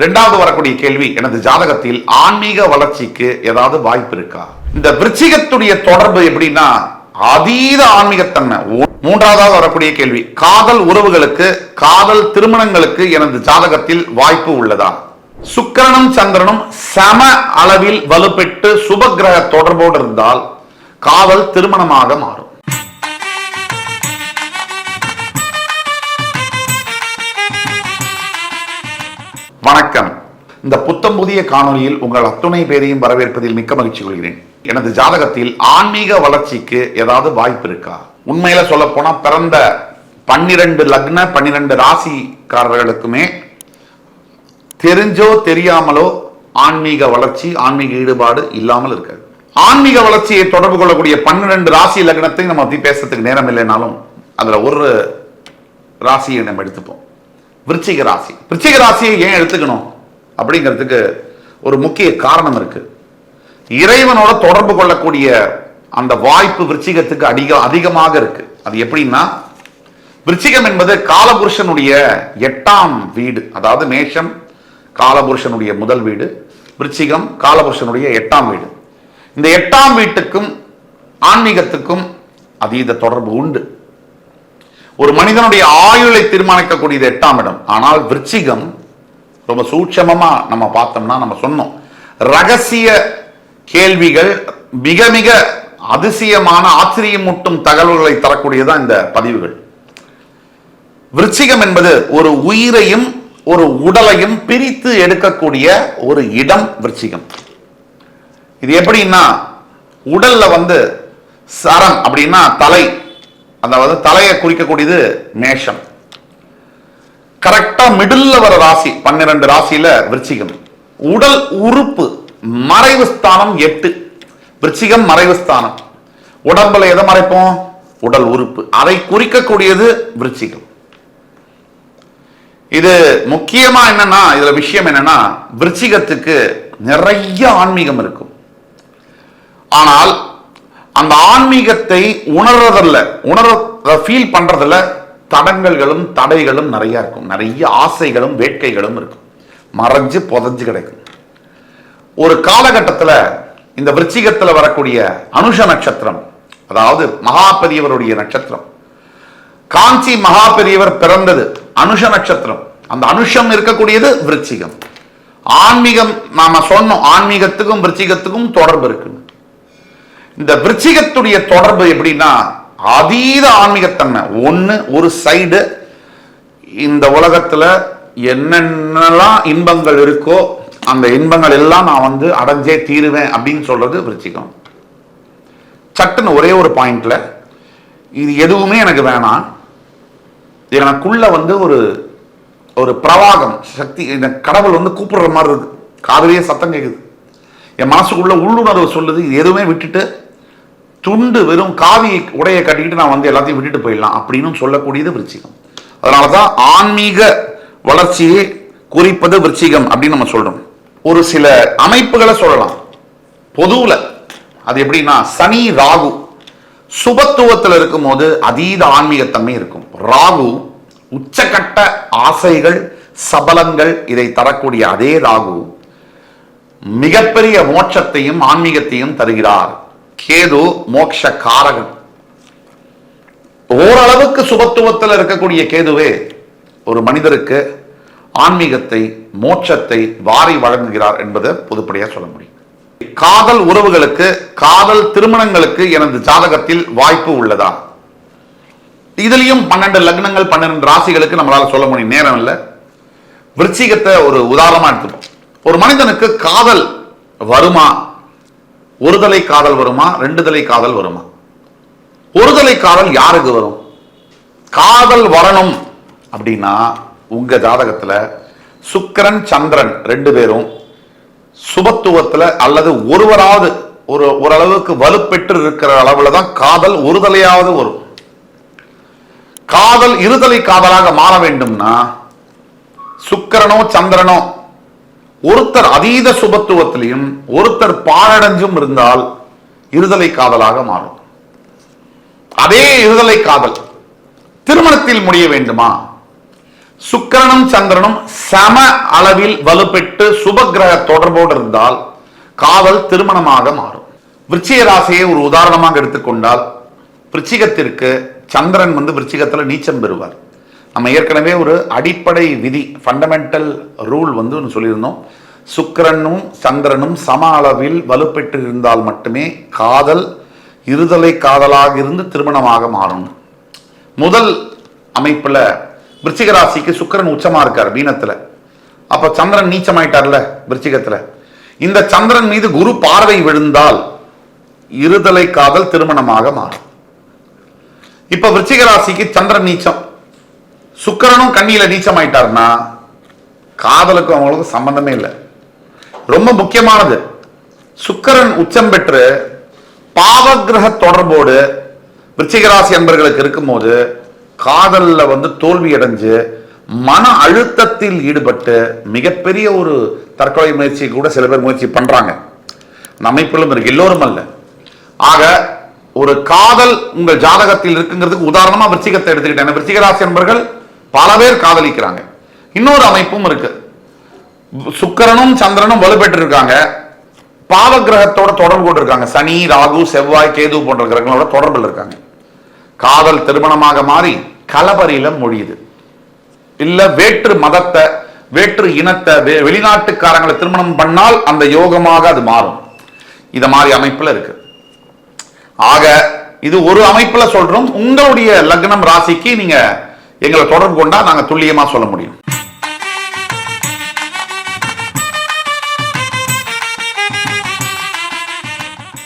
ரெண்டாவது வரக்கூடிய கேள்வி எனது ஜாதகத்தில் ஆன்மீக வளர்ச்சிக்கு ஏதாவது வாய்ப்பு இருக்கா? இந்த விருச்சிகத்துடைய தொடர்பு எப்படின்னா அதீத ஆன்மீகத்தன்மை. மூன்றாவதாக வரக்கூடிய கேள்வி காதல் உறவுகளுக்கு காதல் திருமணங்களுக்கு எனது ஜாதகத்தில் வாய்ப்பு உள்ளதா? சுக்கிரனும் சந்திரனும் சம அளவில் வலுப்பெற்று சுபகிரக தொடர்போடு இருந்தால் காதல் திருமணமாக மாறும். இந்த புத்தம் புதிய காணொலியில் உங்கள் அத்துணை பேரையும் வரவேற்பதில் மிக்க மகிழ்ச்சி கொள்கிறேன். எனது ஜாதகத்தில் ஆன்மீக வளர்ச்சிக்கு ஏதாவது வாய்ப்பு இருக்கா? உண்மையில சொல்ல போனா பிறந்த பன்னிரண்டு லக்ன பன்னிரண்டு ராசிக்காரர்களுக்குமே தெரிஞ்சோ தெரியாமலோ ஆன்மீக வளர்ச்சி ஆன்மீக ஈடுபாடு இல்லாமல் இருக்காது. ஆன்மீக வளர்ச்சியை தொடர்பு கொள்ளக்கூடிய பன்னிரண்டு ராசி லக்னத்தை நம்ம பத்தி பேசுறதுக்கு நேரம் இல்லைனாலும் அதுல ஒரு ராசியை நம்ம எடுத்துப்போம். விருச்சிக ராசி. விருச்சிக ராசியை ஏன் எடுத்துக்கணும்? அப்படிங்கிறதுக்கு ஒரு முக்கிய காரணம் இருக்கு. இறைவனோட தொடர்பு கொள்ளக்கூடிய அந்த வாய்ப்பு விருச்சிகத்துக்கு அதிக அதிகமாக இருக்கு. அது எப்படின்னா விருச்சிகம் என்பது காலபுருஷனுடைய எட்டாம் வீடு. அதாவது மேஷம் காலபுருஷனுடைய முதல் வீடு. விருச்சிகம் காலபுருஷனுடைய எட்டாம் வீடு. இந்த எட்டாம் வீட்டுக்கும் ஆன்மீகத்துக்கும் அதீத தொடர்பு உண்டு. ஒரு மனிதனுடைய ஆயுளை தீர்மானிக்கக்கூடியது எட்டாம் இடம். ஆனால் விருச்சிகம் ரொம்ப சூட்சமமா நம்ம பார்த்தோம்னா நம்ம சொன்னோம். ரகசிய கேள்விகள் மிக மிக அதிசயமான ஆச்சரியமூட்டும் தகவல்களை தரக்கூடியதான் இந்த பதிவுகள். விருச்சிகம் என்பது ஒரு உயிரையும் ஒரு உடலையும் பிரித்து எடுக்கக்கூடிய ஒரு இடம் விருச்சிகம். இது எப்படின்னா உடல்ல வந்து சரம் அப்படின்னா தலை. அதாவது தலையை குறிக்கக்கூடியது மேஷம். கரெக்டா மிடில்ல வர ராசி பன்னிரண்டு ராசியில விருச்சிகம். உடல் உறுப்பு மறைவு ஸ்தானம் எட்டு. விருச்சிகம் மறைவு ஸ்தானம். உடம்புல எதை மறைப்போம்? உடல் உறுப்பு. அதை குறிக்கக்கூடியது விருச்சிகம். இது முக்கியமா என்னன்னா இதுல விஷயம் என்னன்னா விருச்சிகத்துக்கு நிறைய ஆன்மீகம் இருக்கும். ஆனால் அந்த ஆன்மீகத்தை உணர்றதில்ல உணர ஃபீல் பண்றதில்ல தடங்கல்களும் தடைகளும் நிறைய இருக்கும். நிறைய ஆசைகளும் வேட்கைகளும் இருக்கும். மறைஞ்சு புதஞ்சு கிடைக்கும். ஒரு காலகட்டத்தில் இந்த விருச்சிகத்தில் வரக்கூடிய அனுஷ நட்சத்திரம் அதாவது மகாபெரியவருடைய நட்சத்திரம். காஞ்சி மகாபெரியவர் பிறந்தது அனுஷ நட்சத்திரம். அந்த அனுஷம் இருக்கக்கூடியது விருச்சிகம். ஆன்மீகம் நாம சொன்னோம் ஆன்மீகத்துக்கும் விருச்சிகத்துக்கும் தொடர்பு இருக்கு இந்த விருச்சிகத்துடைய தொடர்பு எப்படின்னா அதீத ஆன்மீகத்தன்மை. ஒன்று ஒரு சைடு இந்த உலகத்தில் என்னென்னலாம் இன்பங்கள் இருக்கோ அந்த இன்பங்கள் எல்லாம் நான் வந்து அடைஞ்சே தீருவேன் அப்படின்னு சொல்றது விருச்சிகம். சட்டுன்னு ஒரே ஒரு பாயிண்ட்ல இது எதுவுமே எனக்கு வேணாம். எனக்குள்ள வந்து ஒரு ஒரு பிரவாகம் சக்தி இந்த கடவுள் வந்து கூப்பிடுற மாதிரி இருக்கு. காதலியே சத்தம் கேக்குது. என் மனசுக்குள்ள உள்ளுணர்வு சொல்லுது இது எதுவுமே விட்டுட்டு துண்டு வெறும் காவி உடையை கட்டிக்கிட்டு நான் வந்து எல்லாத்தையும் விட்டுட்டு போயிடலாம் அப்படின்னு சொல்லக்கூடியது விருச்சிகம். அதனால தான் ஆன்மீக வளர்ச்சியை குறிப்பது விருச்சிகம் அப்படின்னு நம்ம சொல்கிறோம் ஒரு சில அமைப்புகளை சொல்லலாம். பொதுவில் அது எப்படின்னா சனி ராகு சுபத்துவத்தில் இருக்கும்போது அதீத ஆன்மீகத்தன்மை இருக்கும். ராகு உச்சக்கட்ட ஆசைகள் சபலங்கள் இதை தரக்கூடிய அதே ராகு மிகப்பெரிய மோட்சத்தையும் ஆன்மீகத்தையும் தருகிறார். கேது மோட்ச காரகன் ஓரளவுக்கு சுபத்துவத்தில் இருக்கக்கூடிய கேதுவே ஒரு மனிதருக்கு ஆன்மீகத்தை மோட்சத்தை வாரி வழங்குகிறார் என்பதை பொதுப்படையா சொல்ல முடியும். காதல் உறவுகளுக்கு காதல் திருமணங்களுக்கு எனது ஜாதகத்தில் வாய்ப்பு உள்ளதா? இதுலயும் பன்னெண்டு லக்னங்கள் பன்னெண்டு ராசிகளுக்கு நம்மளால சொல்ல முடியும். நேரம் இல்லை. விருச்சிகத்தை ஒரு உதாரணமா எடுத்துப்போம். ஒரு மனிதனுக்கு காதல் வருமா? ஒரு தலை காதல் வருமா? ரெண்டு தலை காதல் வருமா? ஒரு தலை காதல் யாருக்கு வரும்? காதல் வரணும் அப்படின்னா உங்க ஜாதகத்துல சுக்கிரன் சந்திரன் ரெண்டு பேரும் சுபத்துவத்துல அல்லது ஒருவராவது ஒரு ஓரளவுக்கு வலுப்பெற்று இருக்கிற அளவுல தான் காதல் ஒரு தலையாவது வரும். காதல் இருதலை காதலாக மாற வேண்டும்னா சுக்கிரனோ சந்திரனோ ஒருத்தர் அதீத சுபத்துவத்திலையும் ஒருத்தர் பாழடைஞ்சும் இருந்தால் இருதலை காதலாக மாறும். அதே இருதலை காதல் திருமணத்தில் முடிய வேண்டுமா? சுக்கரனும் சந்திரனும் சம அளவில் வலுப்பெற்று சுபகிரக தொடர்போடு இருந்தால் காதல் திருமணமாக மாறும். விருச்சிக ராசியை ஒரு உதாரணமாக எடுத்துக்கொண்டால் விருச்சிகத்திற்கு சந்திரன் வந்து விருச்சிகத்தில் நீச்சம் பெறுவார். நம்ம ஏற்கனவே ஒரு அடிப்படை விதி ஃபண்டமெண்டல் ரூல் வந்து ஒன்று சொல்லியிருந்தோம். சுக்கிரனும் சந்திரனும் சம அளவில் வலுப்பெற்று இருந்தால் மட்டுமே காதல் இருதலை காதலாக இருந்து திருமணமாக மாறும். முதல் அமைப்புல விருச்சிக ராசிக்கு சுக்கிரன் உச்சமா இருக்கார் மீனத்துல. அப்ப சந்திரன் நீச்சமாயிட்டார்ல விருச்சிகத்தில். இந்த சந்திரன் மீது குரு பார்வை விழுந்தால் இருதலை காதல் திருமணமாக மாறும். இப்ப விருச்சிக ராசிக்கு சந்திரன் நீச்சம். சுக்கரனும் கண்ணியில நீச்சமாயிட்டார்னா காதலுக்கும் அவங்களுக்கும் சம்பந்தமே இல்லை. ரொம்ப முக்கியமானது. சுக்கரன் உச்சம் பெற்று பாவகிரக தொடர்போடு விருச்சிகராசி அன்பர்களுக்கு இருக்கும்போது காதலில் வந்து தோல்வி அடைஞ்சு மன அழுத்தத்தில் ஈடுபட்டு மிகப்பெரிய ஒரு தற்கொலை முயற்சி கூட சில பேர் முயற்சி பண்றாங்க. அமைப்பிலும் இருக்கு. எல்லோரும் அல்ல. ஆக ஒரு காதல் உங்கள் ஜாதகத்தில் இருக்குங்கிறதுக்கு உதாரணமா விருச்சிகத்தை எடுத்துக்கிட்டேன். விருச்சிகராசி அன்பர்கள் பல பேர் காதலிக்கிறாங்க. இன்னொரு அமைப்பும் இருக்கு. சுக்கரனும் சந்திரனும் வலுப்பெற்று இருக்காங்க பாவ கிரகத்தோட தொடர்பு கொண்டு இருக்காங்க சனி ராகு செவ்வாய் கேது போன்ற கிரகங்களோட தொடர்பில் இருக்காங்க. காதல் திருமணமாக மாறி கலவரியில மொழியுது. இல்ல வேற்று மதத்தை வேற்று இனத்தை வெ- வெளிநாட்டுக்காரங்களை திருமணம் பண்ணால் அந்த யோகமாக அது மாறும். இத மாதிரி அமைப்புல இருக்கு. ஆக இது ஒரு அமைப்புல சொல்றோம். உங்களுடைய லக்னம் ராசிக்கு நீங்க எங்களை தொடர்பு கொண்டா நாங்க துல்லியமா சொல்ல முடியும்.